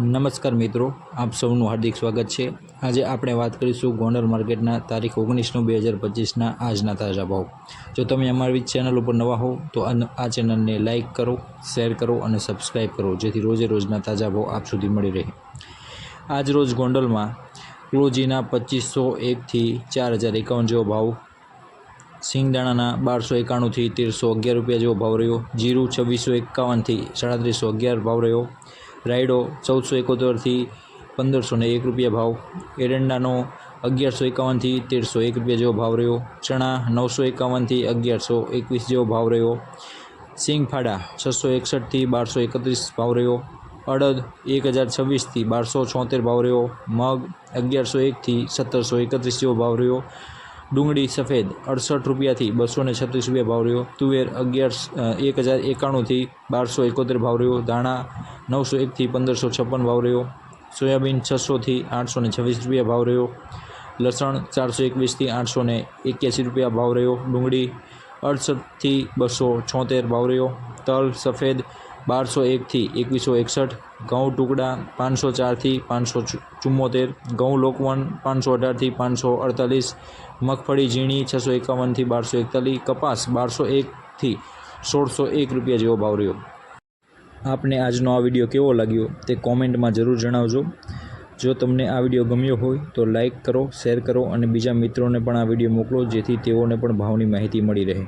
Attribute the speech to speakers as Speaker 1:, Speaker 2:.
Speaker 1: નમસ્કાર મિત્રો, આપ સૌનું હાર્દિક સ્વાગત છે. આજે આપણે વાત કરીશું ગોંડલ માર્કેટના તારીખ ઓગણીસ નવ બે હજાર પચીસના આજના તાજા ભાવ. જો તમે અમારી ચેનલ ઉપર નવા હો તો આ આ ચેનલને લાઇક કરો, શેર કરો અને સબસ્ક્રાઈબ કરો, જેથી રોજે રોજના તાજા ભાવ આપ સુધી મળી રહે. આજ રોજ ગોંડલમાં ક્લોજીના પચીસો એકથી ચાર હજાર એકાવન જેવો ભાવ, સિંગદાણાના બારસો એકાણુંથી તેરસો અગિયાર રૂપિયા જેવો ભાવ રહ્યો, જીરું છવ્વીસો એકાવનથી સાડત્રીસો અગિયાર ભાવ રહ્યો રાયડો ચૌદસો એકોતેરથી પંદરસો ને એક રૂપિયા ભાવ. એરંડાનો અગિયારસો એકાવનથી તેરસો એક રૂપિયા જેવો ભાવ રહ્યો. ચણા નવસો એકાવનથી અગિયારસો એકવીસ જેવો ભાવ રહ્યો. સિંગફાડા છસો એકસઠથી બારસો એકત્રીસ ભાવ રહ્યો. અડદ એક હજાર છવ્વીસથી બારસો છોતેર ભાવ રહ્યો. મગ અગિયારસો એકથી સત્તરસો એકત્રીસ જેવો ભાવ રહ્યો. ડુંગળી સફેદ અડસઠ રૂપિયાથી બસો ને છત્રીસ રૂપિયા ભાવ રહ્યો. તુવેર અગિયાર એક હજાર એકાણુંથી બારસો એકોતેર ભાવ રહ્યો. ધાણા નવસો એકથી પંદરસો છપ્પન ભાવ રહ્યો. સોયાબીન છસોથી આઠસો ને છવ્વીસ રૂપિયા ભાવ રહ્યો. લસણ ચારસો એકવીસથી આઠસો ને એક્યાસી રૂપિયા ભાવ રહ્યો. ડુંગળી અડસઠથી બસો છોતેર ભાવ રહ્યો. તલ સફેદ બારસો એકથી એકવીસો એકસઠ. ઘઉં ટુકડા પાંચસો ચારથી પાંચસો ચુમ્મોતેર. ઘઉં લોકવન પાંચસો અઢારથી પાંચસો અડતાલીસ. મગફળી ઝીણી છસો એકાવનથી બારસો એકતાલીસ. કપાસ બારસો એકથી સોળસો એક રૂપિયા જેવો ભાવ રહ્યો. આપને આજનો આ વીડિયો કેવો લાગ્યો તે કોમેન્ટમાં જરૂર જણાવજો. જો તમને આ વીડિયો ગમ્યો હોય તો લાઈક કરો, શેર કરો અને બીજા મિત્રોને પણ આ વીડિયો મોકલો જેથી તેઓને પણ ભાવની માહિતી મળી રહે.